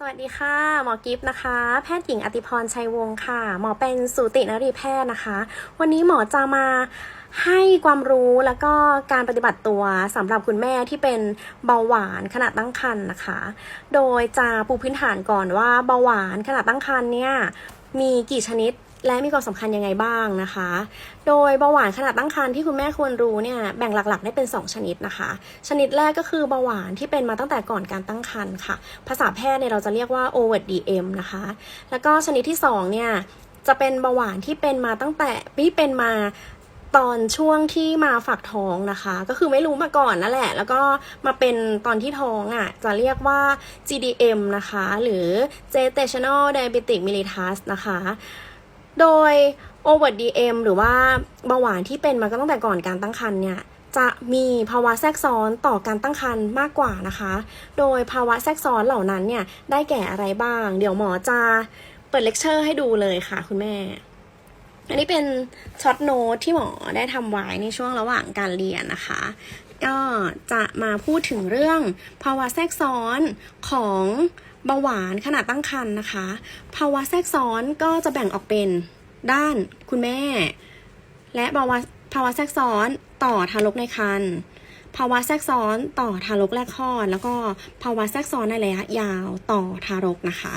สวัสดีค่ะ หมอกิฟนะคะ แพทย์หญิงอติพรชัยวงศ์ค่ะ หมอเป็นสูตินรีแพทย์นะคะ วันนี้หมอจะมาให้ความรู้แล้วก็การปฏิบัติตัวสำหรับคุณแม่ที่เป็นเบาหวานขณะตั้งครรภ์นะคะ โดยจะปูพื้นฐานก่อนว่าเบาหวานขณะตั้งครรภ์เนี่ยมีกี่ชนิด และมีความสำคัญยังไงบ้างนะคะ โดยเบาหวานขณะตั้งครรภ์ที่คุณแม่ควรรู้เนี่ยแบ่งหลักๆ ได้เป็น 2 ชนิดนะคะ ชนิดแรกก็คือเบาหวานที่เป็นมาตั้งแต่ก่อนการตั้งครรภ์ค่ะ ภาษาแพทย์เนี่ยเราจะเรียกว่า OVDM นะคะ แล้วก็ชนิดที่2เนี่ยจะเป็นเบาหวานที่เป็นมาตั้งแต่ที่เป็นมาตอนช่วงที่มาฝักท้องนะคะ ก็คือไม่รู้มาก่อนนั่นแหละ แล้วก็มาเป็นตอนที่ท้องอะ จะเรียกว่า GDM นะคะ หรือ Gestational Diabetic mellitus นะคะ โดย over DM หรือว่าเบาหวานที่เป็นมาก็ตั้งแต่ก่อนการตั้งครรภ์เนี่ยจะมีภาวะแทรกซ้อนต่อการตั้งครรภ์มากกว่านะคะ โดยภาวะแทรกซ้อนเหล่านั้นเนี่ยได้แก่อะไรบ้าง เดี๋ยวหมอจะเปิดเลคเชอร์ให้ดูเลยค่ะคุณแม่ อันนี้เป็นช็อตโน้ตที่หมอได้ทำไว้ในช่วงระหว่างการเรียนนะคะ ก็จะมาพูดถึงเรื่องภาวะแทรกซ้อนของ เบาหวานขณะตั้งครรภ์นะคะ ภาวะแทรกซ้อนก็จะแบ่งออกเป็นด้านคุณแม่ และภาวะภาวะแทรกซ้อนต่อทารกในครรภ์ภาวะแทรกซ้อนต่อทารกแรกคลอด แล้วก็ภาวะแทรกซ้อนในระยะยาวต่อทารกนะคะ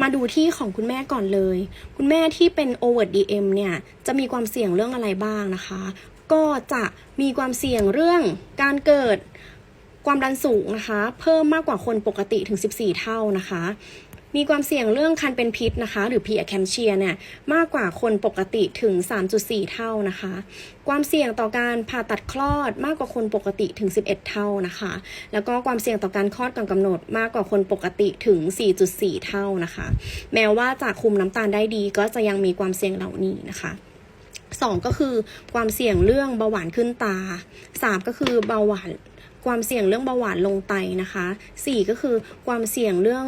มาดูที่ของคุณแม่ก่อนเลย คุณแม่ที่เป็น over DM เนี่ยจะมีความเสี่ยงเรื่องอะไรบ้างนะคะ ก็จะมีความเสี่ยงเรื่องการเกิด ความดันสูงนะคะ เพิ่มมากกว่าคนปกติถึง 14 เท่านะคะ มีความเสี่ยงเรื่องคันเป็นพิษนะคะ หรือ p ี a c a m p s i a เนี่ยมากกว่าคนปกติถึง 3.4 เท่านะคะ ความเสี่ยงต่อการผ่าตัดคลอดมากกว่าคนปกติถึง 11 เท่านะคะ แล้วก็ความเสี่ยงต่อการคลอดก่อนกำหนดมากกว่าคนปกติถึง 4.4 เท่านะคะ แม้ว่าจะคุมน้ำตาลได้ดี ก็จะยังมีความเสี่ยงเหล่านี้นะคะสองก็คือความเสี่ยงเรื่องเบาหวานขึ้นตาสามก็คือเบาหวาน ความเสี่ยงเรื่องเบาหวานลงไตนะคะสี่ก็คือความเสี่ยงเรื่อง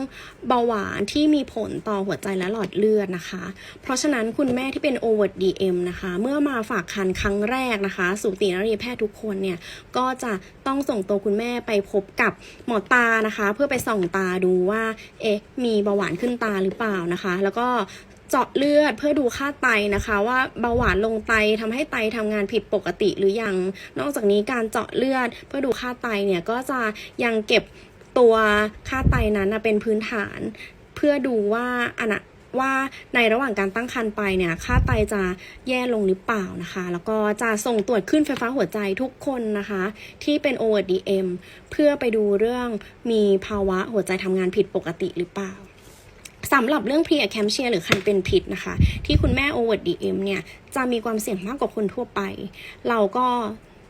เบาหวานที่มีผลต่อหัวใจและหลอดเลือดนะคะ เพราะฉะนั้นคุณแม่ที่เป็น o v e r DM นะคะ เมื่อมาฝากคันครั้งแรกนะคะ สูตินรีแพทย์ทุกคนเนี่ยก็จะต้องส่งตัวคุณแม่ไปพบกับหมอตานะคะ เพื่อไปส่องตาดูว่าเอ๊ะมีเบาหวานขึ้นตาหรือเปล่านะคะ แล้วก็ เจาะเลือดเพื่อดูค่าไตนะคะ ว่าเบาหวานลงไตทำให้ไตทำงานผิดปกติหรือยัง นอกจากนี้การเจาะเลือดเพื่อดูค่าไตเนี่ยก็จะยังเก็บตัวค่าไตนั้นเป็นพื้นฐาน เพื่อดูว่าอันะว่าในระหว่างการตั้งครรภ์ไปเนี่ย ค่าไตจะแย่ลงหรือเปล่านะคะ แล้วก็จะส่งตรวจขึ้นไฟฟ้าหัวใจทุกคนนะคะ ที่เป็น OVDM เพื่อไปดูเรื่องมีภาวะหัวใจทำงานผิดปกติหรือเปล่า สำหรับเรื่อง pre-eclampsia หรือคันเป็นพิษนะคะ ที่คุณแม่ overt DM เนี่ยจะมีความเสี่ยงมากกว่าคนทั่วไป เราก็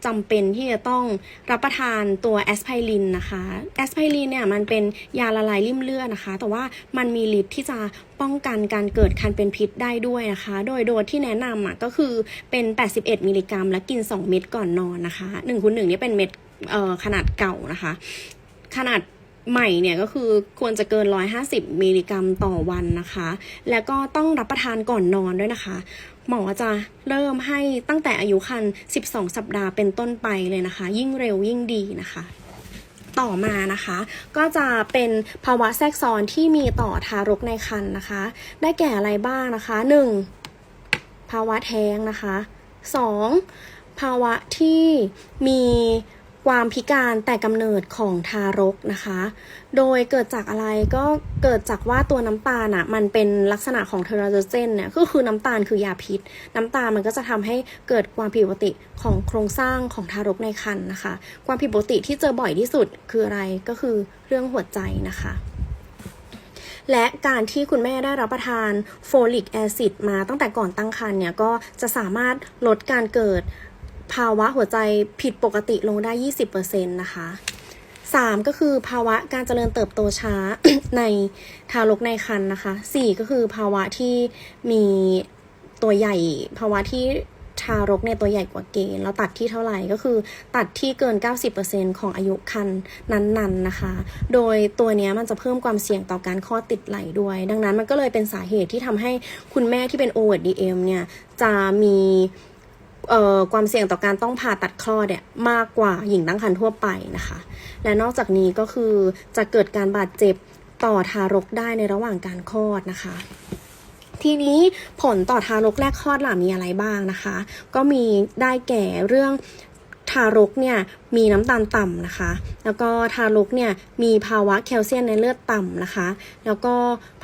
จำเป็นที่จะต้องรับประทานตัวแอสไพรินนะคะแอสไพรินเนี่ยมันเป็นยาละลายริ่มเลือดนะคะ แต่ว่ามันมีฤทธิ์ที่จะป้องกันการเกิดคันเป็นพิษได้ด้วยนะคะ โดยโดสที่แนะนำอะก็คือเป็น 81 มิลลิกรัม และกิน 2 เม็ดก่อนนอนนะคะ1คูณ1นี่เป็นเม็ดขนาดเก่านะคะ ขนาด ใหม่เนี่ยก็คือควรจะเกิน 150 มิลลิกรัมต่อวันนะคะ แล้วก็ต้องรับประทานก่อนนอนด้วยนะคะ หมอจะเริ่มให้ตั้งแต่อายุครรภ์12 สัปดาห์เป็นต้นไปเลยนะคะ ยิ่งเร็วยิ่งดีนะคะต่อมานะคะ ก็จะเป็นภาวะแทรกซ้อนที่มีต่อทารกในครรภ์นะคะ ได้แก่อะไรบ้างนะคะ 1. ภาวะแท้งนะคะ 2. ภาวะที่มี ความพิการแต่กำเนิดของทารกนะคะ โดยเกิดจากอะไรก็เกิดจากว่าตัวน้ำตาลอะมันเป็นลักษณะของเทอราโซเจนเนี่ยก็คือน้ำตาลคือยาพิษน้ำตาลมันก็จะทำให้เกิดความผิดปกติของโครงสร้างของทารกในครรภ์นะคะ ความผิดปกติที่เจอบ่อยที่สุดคืออะไรก็คือเรื่องหัวใจนะคะและการที่คุณแม่ได้รับประทานโฟลิกแอซิดมาตั้งแต่ก่อนตั้งครรภ์เนี่ยก็จะสามารถลดการเกิด ภาวะหัวใจผิดปกติลงได้ 20%นะคะ 3 ก็คือภาวะการเจริญเติบโตช้าในทารกในครรภ์นะคะ 4 ก็คือภาวะที่มีตัวใหญ่ ภาวะที่ทารกเนี่ยตัวใหญ่กว่าเกณฑ์เราตัดที่เท่าไหร่ก็คือตัดที่เกิน 90%ของอายุครรภ์นั้นๆนนะคะ โดยตัวนี้มันจะเพิ่มความเสี่ยงต่อการคลอดติดไหลด้วย ดังนั้นมันก็เลยเป็นสาเหตุที่ทำให้คุณแม่ที่เป็น o v e r DM เนี่ยจะมี ความเสี่ยงต่อการต้องผ่าตัดคลอดเนี่ยมากกว่าหญิงตั้งครรภ์ทั่วไปนะคะ และนอกจากนี้ก็คือจะเกิดการบาดเจ็บต่อทารกได้ในระหว่างการคลอดนะคะ ทีนี้ผลต่อทารกแรกคลอดล่ะมีอะไรบ้างนะคะ ก็มีได้แก่เรื่อง ทารกเนี่ยมีน้ำตาลต่ำนะคะ แล้วก็ทารกเนี่ยมีภาวะแคลเซียมในเลือดต่ำนะคะ แล้วก็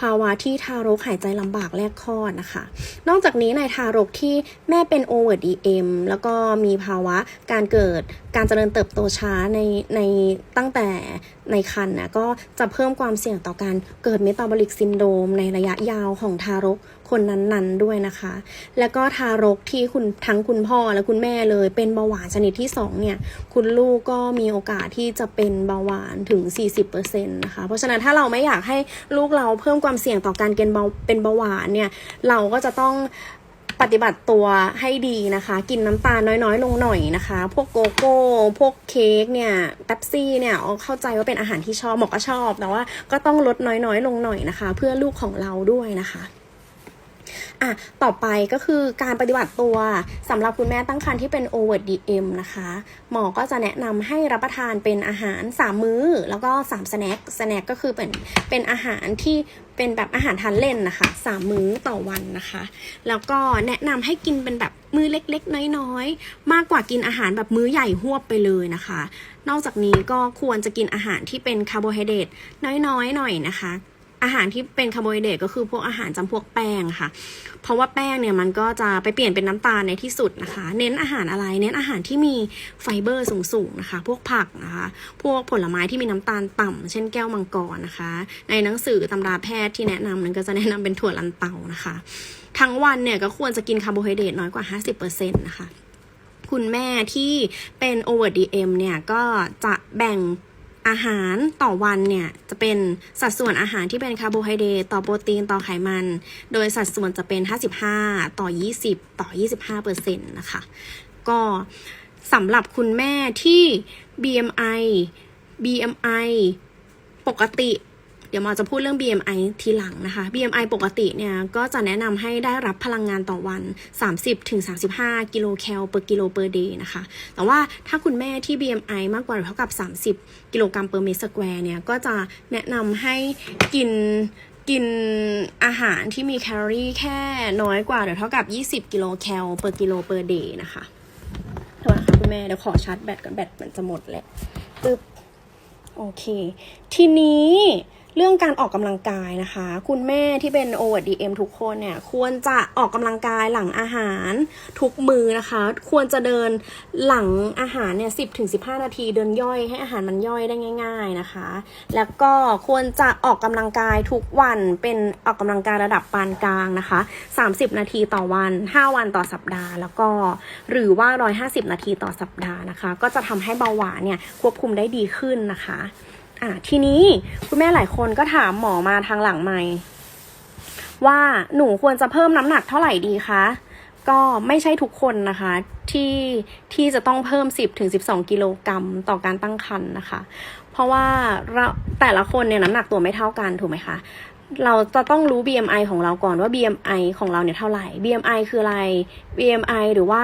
ภาวะที่ทารกหายใจลำบากแรกคลอดนะคะ นอกจากนี้ในทารกที่แม่เป็น over DM แล้วก็มีภาวะการเกิดการเจริญเติบโตช้าในในตั้งแต่ในครรภ์นะก็จะเพิ่มความเสี่ยงต่อการเกิดเมตาบอลิกซินโดรมในระยะยาวของทารก คนนั้นๆด้วยนะคะ แล้วก็ทารกที่คุณทั้งคุณพ่อและคุณแม่เลยเป็นเบาหวานชนิดที่ 2 เนี่ย คุณลูกก็มีโอกาสที่จะเป็นเบาหวานถึง 40%นะคะ เพราะฉะนั้นถ้าเราไม่อยากให้ลูกเราเพิ่มความเสี่ยงต่อการเป็นเบาเป็นเบาหวานเนี่ย เราก็จะต้องปฏิบัติตัวให้ดีนะคะ กินน้ำตาลน้อยๆ ลงหน่อยนะคะ พวกโกโก้ พวกเค้กเนี่ยเป๊ปซี่เนี่ยอ๋อเข้าใจว่าเป็นอาหารที่ชอบหมอกก็ชอบ แต่ว่าก็ต้องลดน้อยๆ ลงหน่อยนะคะ เพื่อลูกของเราด้วยนะคะ อะต่อไปก็คือการปฏิบัติตัวสำหรับคุณแม่ตั้งครรภ์ที่เป็น over DM นะคะ หมอก็จะแนะนำให้รับประทานเป็นอาหาร 3 มื้อ แล้วก็3สแน็คสแน็คก็คือเป็นเป็นอาหารที่เป็นแบบอาหารทานเล่นนะคะ3มื้อต่อวันนะคะ แล้วก็แนะนำให้กินเป็นแบบมื้อเล็กๆ น้อยๆ มากกว่ากินอาหารแบบมื้อใหญ่หวบไปเลยนะคะ นอกจากนี้ก็ควรจะกินอาหารที่เป็นคาร์โบไฮเดรตน้อยๆ หน่อยนะคะ อาหารที่เป็นคาร์โบไฮเดรตก็คือพวกอาหารจำพวกแป้งค่ะ เพราะว่าแป้งเนี่ยมันก็จะไปเปลี่ยนเป็นน้ำตาลในที่สุดนะคะ เน้นอาหารอะไร เน้นอาหารที่มีไฟเบอร์สูงๆนะคะ พวกผักนะคะ พวกผลไม้ที่มีน้ำตาลต่ำเช่นแก้วมังกรนะคะ ในหนังสือตำราแพทย์ที่แนะนำนั้นก็จะแนะนำเป็นถั่วลันเตานะคะ ทั้งวันเนี่ยก็ควรจะกินคาร์โบไฮเดรตน้อยกว่า 50%นะคะคุณแม่ที่เป็น over DM เนี่ยก็จะแบ่ง อาหารต่อวันเนี่ยจะเป็นสัดส่วนอาหารที่เป็นคาร์โบไฮเดรตต่อโปรตีนต่อไขมัน โดยสัดส่วนจะเป็น 55 ต่อ 20 ต่อ 25เปอร์เซ็นต์นะคะ ก็สำหรับคุณแม่ที่ BMI BMI ปกติ ดี๋ยวหมอจะพูดเรื่อง BMI ทีหลังนะคะ BMI ปกติเนี่ยก็จะแนะนำให้ได้รับพลังงานต่อวัน 30-35 กิโลแคล per กิโล per day นะคะ แต่ว่าถ้าคุณแม่ที่ BMI มากกว่าหรือเท่ากับ 30 กิโลกรัม per meter square เนี่ย ก็จะแนะนำให้กินกินอาหารที่มีแคลอรี่แค่น้อยกว่าหรือเท่ากับ 20 กิโลแคล per กิโล per day นะคะโทษนะคะคุณแม่เดี๋ยวขอชาร์จแบตก่อนแบตมันจะหมดแหล้วปึ๊บโอเค ทีนี้ เรื่องการออกกำลังกายนะคะ คุณแม่ที่เป็น ODM ทุกคนเนี่ย ควรจะออกกำลังกายหลังอาหารทุกมือนะคะ ควรจะเดินหลังอาหารเนี่ย10ถึง15นาทีเดินย่อยให้อาหารมันย่อยได้ง่าย ๆนะคะ แล้วก็ควรจะออกกำลังกายทุกวันเป็นออกกำลังกายระดับปานกลางนะคะ30นาทีต่อวัน5วันต่อสัปดาห์ แล้วก็หรือว่า150นาทีต่อสัปดาห์นะคะ ก็จะทำให้เบาหวานเนี่ยควบคุมได้ดีขึ้นนะคะ อะทีนี้คุณแม่หลายคนก็ถามหมอมาทางหลังไม่ว่าหนูควรจะเพิ่มน้ำหนักเท่าไหร่ดีคะก็ไม่ใช่ทุกคนนะคะที่ที่จะต้องเพิ่ม 10ถึง12 กิโลกรัมต่อการตั้งครรภ์นะคะ เพราะว่าเราแต่ละคนเนี่ยน้ำหนักตัวไม่เท่ากันถูกไหมคะเราจะต้องรู้ BMI ของเราก่อนว่า BMI ของเราเนี่ยเท่าไหร่ BMI คืออะไร BMI หรือว่า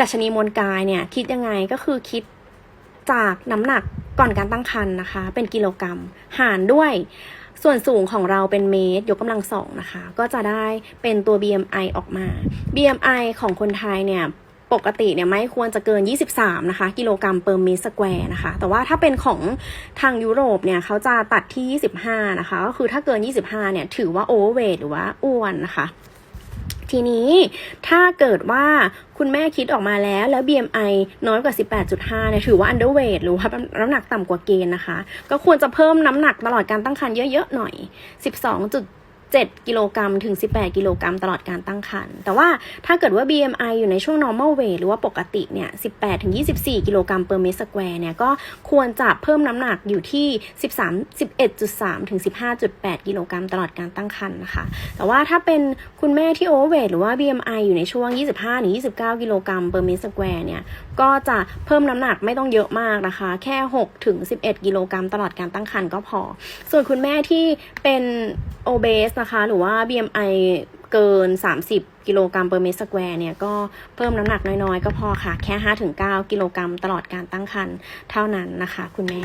ดัชนีมวลกายเนี่ยคิดยังไงก็คือคิด จากน้ำหนักก่อนการตั้งครรภ์นะคะ เป็นกิโลกรัม หารด้วยส่วนสูงของเราเป็นเมตร ยกกำลังสองนะคะ ก็จะได้เป็นตัว BMI ออกมา BMI ของคนไทยเนี่ยปกติเนี่ยไม่ควรจะเกิน 23 นะคะ กิโลกรัมเปอร์เมตรสแควร์นะคะ แต่ว่าถ้าเป็นของทางยุโรปเนี่ยเขาจะตัดที่ 25 นะคะ ก็คือถ้าเกิน 25 เนี่ยถือว่าโอเวอร์เวทหรือว่าอ้วนนะคะ ทีนี้ถ้าเกิดว่าคุณแม่คิดออกมาแล้วแล้ว BMI น้อยกว่า 18.5เนี่ยถือว่า underweight หรือว่าน้ำหนักต่ำกว่าเกณฑ์นะคะ ก็ควรจะเพิ่มน้ำหนักตลอดการตั้งครรภ์เยอะ ๆ หน่อย 12. 7 กิโลกรัมถึง 18 กิโลกรัมตลอดการตั้งครรภ์แต่ว่าถ้าเกิดว่า BMI อยู่ในช่วง normal weight หรือว่าปกติเนี่ย 18 ถึง 24 กิโลกรัม per meter square เนี่ย ก็ควรจะเพิ่มน้ำหนักอยู่ที่ 13 11.3 ถึง 15.8 กิโลกรัมตลอดการตั้งครรภ์นะคะ แต่ว่าถ้าเป็นคุณแม่ที่ overweight หรือว่า BMI อยู่ในช่วง 25 ถึง 29 กิโลกรัม per meter square เนี่ย ก็จะเพิ่มน้ำหนักไม่ต้องเยอะมากนะคะ แค่ 6 ถึง 11 กิโลกรัมตลอดการตั้งครรภ์ก็พอ ส่วนคุณแม่ที่เป็น โอเบสนะคะ หรือว่า BMI เกิน 30 กิโลกรัมเปอร์เมตรสแควร์เนี่ยก็เพิ่มน้ำหนักน้อยๆ ก็พอค่ะ แค่ 5-9 กิโลกรัมตลอดการตั้งครรภ์เท่านั้นนะคะ คุณแม่